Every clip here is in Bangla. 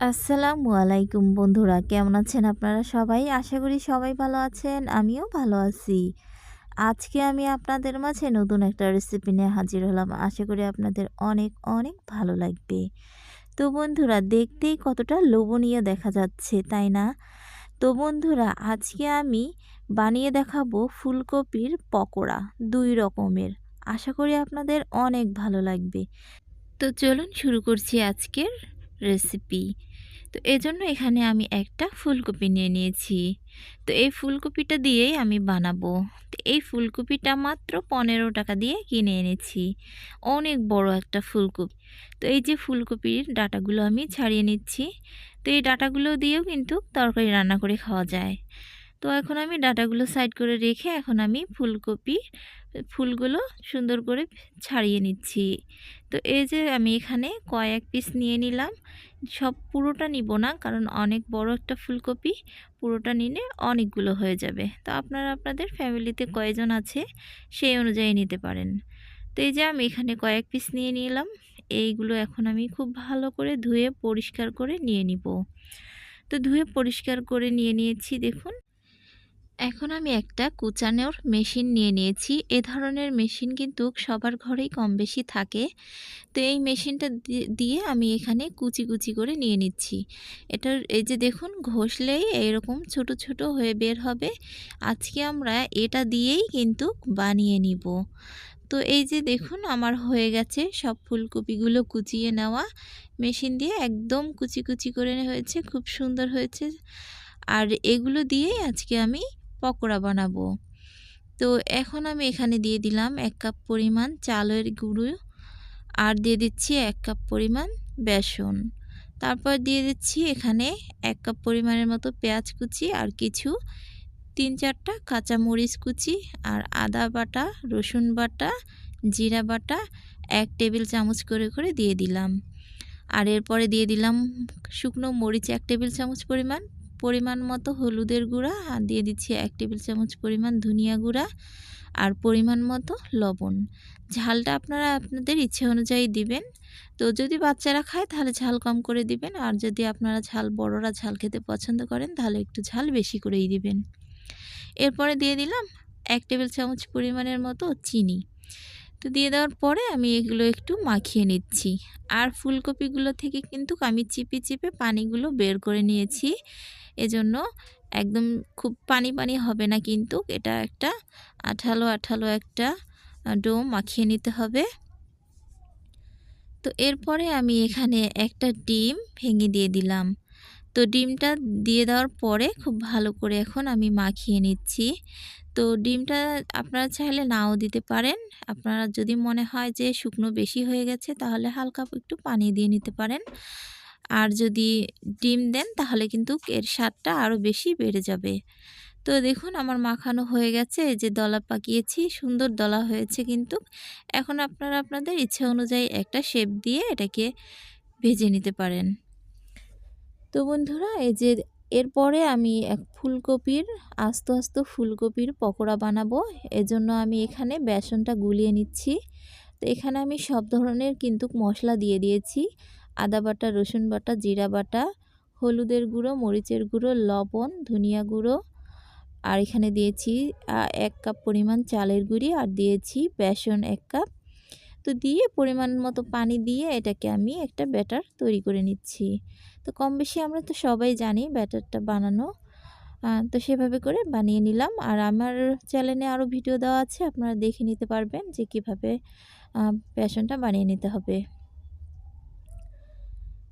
আসসালামু আলাইকুম বন্ধুরা, কেমন আছেন আপনারা সবাই? আশা করি সবাই ভালো আছেন, আমিও ভালো আছি। আজকে আমি আপনাদের মাঝে নতুন একটা রেসিপি নিয়ে হাজির হলাম। আশা করি আপনাদের অনেক অনেক ভালো লাগবে। তো বন্ধুরা, দেখতেই কতটা লোভনীয় দেখা যাচ্ছে, তাই না? তো বন্ধুরা, আজকে আমি বানিয়ে দেখাবো ফুলকপির পকোড়া, দুই রকমের। আশা করি আপনাদের অনেক ভালো লাগবে। তো চলুন শুরু করছি আজকের রেসিপি তো এজন্য এখানে আমি একটা ফুলকপি নিয়ে নিয়েছি। তো এই ফুলকপিটা দিয়েই আমি বানাবো। তো এই ফুলকপিটা মাত্র পনেরো টাকা দিয়ে কিনে এনেছি। অনেক বড় একটা ফুলকপি। তো এই যে ফুলকপির ডাটাগুলো আমি ছাড়িয়ে নিচ্ছি। তো এই ডাটাগুলো দিয়েও কিন্তু তরকারি রান্না করে খাওয়া যায়। তো এখন আমি ডাটাগুলো সাইড করে রেখে এখন আমি ফুলকপি, ফুলগুলো সুন্দর করে ছাড়িয়ে নিচ্ছি। তো এই যে আমি এখানে কয়েক পিস নিয়ে নিলাম। সব পুরোটা নিব না, কারণ অনেক বড় একটা ফুলকপি, পুরোটা নিলে অনেকগুলো হয়ে যাবে। তো আপনারা আপনাদের ফ্যামিলিতে কয়জন আছে সেই অনুযায়ী নিতে পারেন। তো এই যে আমি এখানে কয়েক পিস নিয়ে নিলাম। এইগুলো এখন আমি খুব ভালো করে ধুয়ে পরিষ্কার করে নিয়ে নিব। তো ধুয়ে পরিষ্কার করে নিয়ে নিয়েছি, দেখুন। এখন আমি একটা কুচানোর মেশিন নিয়ে নিয়েছি। এ ধরনের মেশিন কিন্তু সবার ঘরেই কম বেশি থাকে। তো এই মেশিনটা দিয়ে আমি এখানে কুচি কুচি করে নিয়ে নিচ্ছি। এটার, এই যে দেখুন, ঘষলেই এরকম ছোট ছোট হয়ে বের হবে। আজকে আমরা এটা দিয়েই কিন্তু বানিয়ে নিব। তো এই যে দেখুন, আমার হয়ে গেছে সব ফুলকপিগুলো কুচিয়ে নেওয়া। মেশিন দিয়ে একদম কুচি কুচি করে হয়েছে, খুব সুন্দর হয়েছে। আর এগুলো দিয়েই আজকে আমি পকোড়া বানাবো। তো এখন আমি এখানে দিয়ে দিলাম এক কাপ পরিমাণ চালের গুঁড়ো আর দিয়ে দিচ্ছি এক কাপ পরিমাণ বেসন। তারপর দিয়ে দিচ্ছি এখানে এক কাপ পরিমাণের মতো পেঁয়াজ কুচি আর কিছু তিন চারটা কাঁচা মরিচ কুচি আর আদা বাটা, রসুন বাটা, জিরা বাটা এক টেবিল চামচ করে করে দিয়ে দিলাম। আর এরপরে দিয়ে দিলাম শুকনো মরিচ এক টেবিল চামচ পরিমাণ পরিমাণ মতো হলুদের গুঁড়া, আর দিয়ে দিচ্ছি এক টেবিল চামচ পরিমাণ ধনিয়া গুঁড়া আর পরিমাণ মতো লবণ। ঝালটা আপনারা আপনাদের ইচ্ছে অনুযায়ী দিবেন। তো যদি বাচ্চারা খায় তাহলে ঝাল কম করে দিবেন, আর যদি আপনারা ঝাল, বড়রা ঝাল খেতে পছন্দ করেন তাহলে একটু ঝাল বেশি করেই দিবেন। এরপরে দিয়ে দিলাম এক টেবিল চামচ পরিমাণের মতো চিনি। তো দিয়ে দেওয়ার পরে আমি এগুলো একটু মাখিয়ে নিচ্ছি। আর ফুলকপিগুলো থেকে কিন্তু আমি চিপে চিপে পানিগুলো বের করে নিয়েছি। এজন্য একদম খুব পানি পানি হবে না কিন্তু এটা একটা আঠালো আঠালো একটা ডো মাখিয়ে নিতে হবে। তো এরপরে আমি এখানে একটা ডিম ভেঙে দিয়ে দিলাম। তো ডিমটা দিয়ে দেওয়ার পরে খুব ভালো করে এখন আমি মাখিয়ে নিচ্ছি। তো ডিমটা আপনারা চাইলে নাও দিতে পারেন। আপনারা যদি মনে হয় যে শুকনো বেশি হয়ে গেছে তাহলে হালকা একটু পানি দিয়ে নিতে পারেন। আর যদি ডিম দেন তাহলে কিন্তু এর স্বাদটা আরও বেশি বেড়ে যাবে। তো দেখুন আমার মাখানো হয়ে গেছে। যে দলা পাকিয়েছি, সুন্দর দলা হয়েছে কিন্তু। এখন আপনারা আপনাদের ইচ্ছা অনুযায়ী একটা শেপ দিয়ে এটাকে ভেজে নিতে পারেন। তো বন্ধুরা, এই যে এরপরে আমি এক ফুলকপির, আস্ত আস্ত ফুলকপির পকোড়া বানাবো। এজন্য আমি এখানে বেসনটা গুলিয়ে নিচ্ছি। তো এখানে আমি সব ধরনের কিন্তু মশলা দিয়ে দিয়েছি। আদা বাটা, রসুন বাটা, জিরা বাটা, হলুদের গুঁড়ো, মরিচের গুঁড়ো, লবণ, ধনিয়া গুঁড়ো। আর এখানে দিয়েছি এক কাপ পরিমাণ চালের গুঁড়ি আর দিয়েছি বেসন এক কাপ। তো দিয়ে পরিমাণ মতো পানি দিয়ে এটাকে আমি একটা ব্যাটার তৈরি করে নিচ্ছি। তো কম বেশি আমরা তো সবাই জানি ব্যাটারটা বানানো। তো সেভাবে করে বানিয়ে নিলাম। আর আমার চ্যানেলে আরও ভিডিও দেওয়া আছে, আপনারা দেখে নিতে পারবেন যে কীভাবে বেসনটা বানিয়ে নিতে হবে।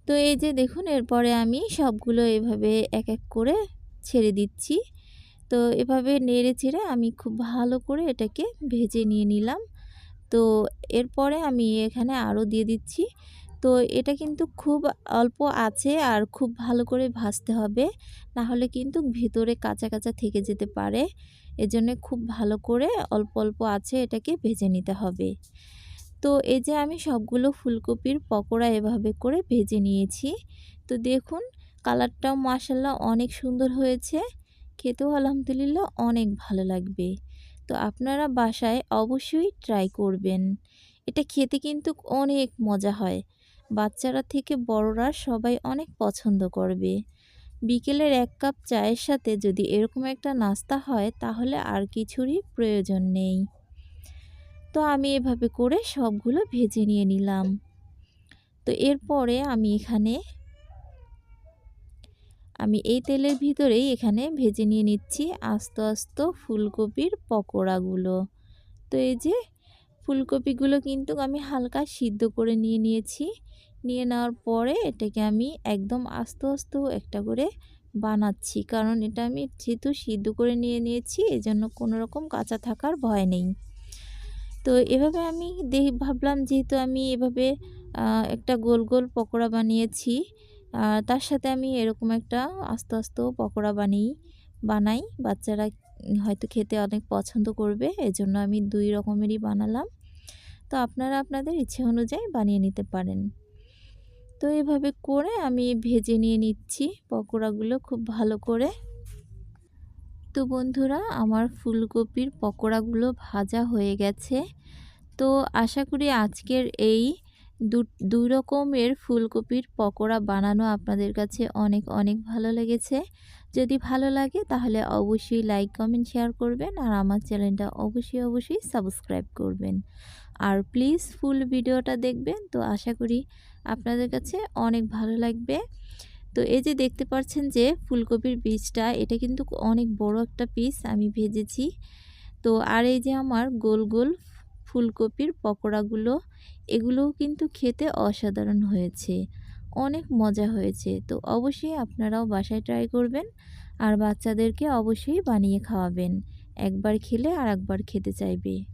তো এই যে দেখুন, এরপরে আমি সবগুলো এভাবে এক এক করে ছেড়ে দিচ্ছি। তো এভাবে নেড়ে ছেড়ে আমি খুব ভালো করে এটাকে ভেজে নিয়ে নিলাম। তো এরপরে আমি এখানে আরও দিয়ে দিচ্ছি তো এটা কিন্তু খুব অল্প আছে আর খুব ভালো করে ভাজতে হবে। না হলে কিন্তু ভিতরে কাঁচা কাঁচা থেকে যেতে পারে। এজন্য খুব ভালো করে অল্প অল্প আছে এটাকে ভেজে নিতে হবে। তো এই যে আমি সবগুলো ফুলকপির পকোড়া এভাবে করে ভেজে নিয়েছি। তো দেখুন, কালারটাও মাসাল্লাহ অনেক সুন্দর হয়েছে। খেতেও আলহামদুলিল্লাহ অনেক ভালো লাগবে। তো আপনারা বাসায় অবশ্যই ট্রাই করবেন। এটা খেতে কিন্তু অনেক মজা হয়। বাচ্চারা থেকে বড়রা সবাই অনেক পছন্দ করবে। বিকেলের এক কাপ চায়ের সাথে যদি এরকম একটা নাস্তা হয়, তাহলে আর কিছুরই প্রয়োজন নেই। তো আমি এভাবে করে সবগুলো ভেজে নিয়ে নিলাম। তো এরপরে আমি এখানে, আমি এই তেলের ভিতরেই এখানে ভেজে নিয়ে নিচ্ছি আস্ত আস্ত ফুলকপির পকোড়াগুলো। তো এই যে ফুলকপিগুলো কিন্তু আমি হালকা সিদ্ধ করে নিয়ে নিয়েছি। নিয়ে নেওয়ার পরে এটাকে আমি একদম আস্ত আস্ত একটা করে বানাচ্ছি। কারণ এটা আমি যেহেতু সিদ্ধ করে নিয়ে নিয়েছি, এজন্য কোনো রকম কাঁচা থাকার ভয় নেই। তো এভাবে আমি দেখ ভাবলাম যেহেতু আমি এভাবে একটা গোল গোল পকোড়া বানিয়েছি তার সাথে আমি এরকম একটা আস্তে আস্তে পকোড়া বানিয়ে, বানাই বাচ্চারা হয়তো খেতে অনেক পছন্দ করবে, এজন্য আমি দুই রকমেরই বানালাম। তো আপনারা আপনাদের ইচ্ছে অনুযায়ী বানিয়ে নিতে পারেন। তো এভাবে করে আমি ভেজে নিয়ে নিচ্ছি পকোড়াগুলো খুব ভালো করে। তো বন্ধুরা, আমার ফুলকপির পকোড়াগুলো ভাজা হয়ে গেছে। তো আশা করি আজকের এই দুই রকমের ফুলকপির পকোড়া বানানো আপনাদের কাছে অনেক অনেক ভালো লেগেছে। যদি ভালো লাগে তাহলে অবশ্যই লাইক, কমেন্ট, শেয়ার করবেন আর আমার চ্যানেলটা অবশ্যই অবশ্যই সাবস্ক্রাইব করবেন। আর প্লিজ ফুল ভিডিওটা দেখবেন তো আশা করি আপনাদের কাছে অনেক ভালো লাগবে। তো এই যে দেখতে পাচ্ছেন যে ফুলকপির বীজটা, এটা কিন্তু অনেক বড় একটা পিস আমি ভেজেছি। তো আর এই যে আমার গোল গোল ফুলকপির পকোড়াগুলো, এগুলোও কিন্তু খেতে অসাধারণ হয়েছে। অনেক মজা হয়েছে। তো অবশ্যই আপনারাও বাসায় ট্রাই করবেন আর বাচ্চাদেরকে অবশ্যই বানিয়ে খাওয়াবেন। একবার খেলে আর একবার খেতে চাইবে।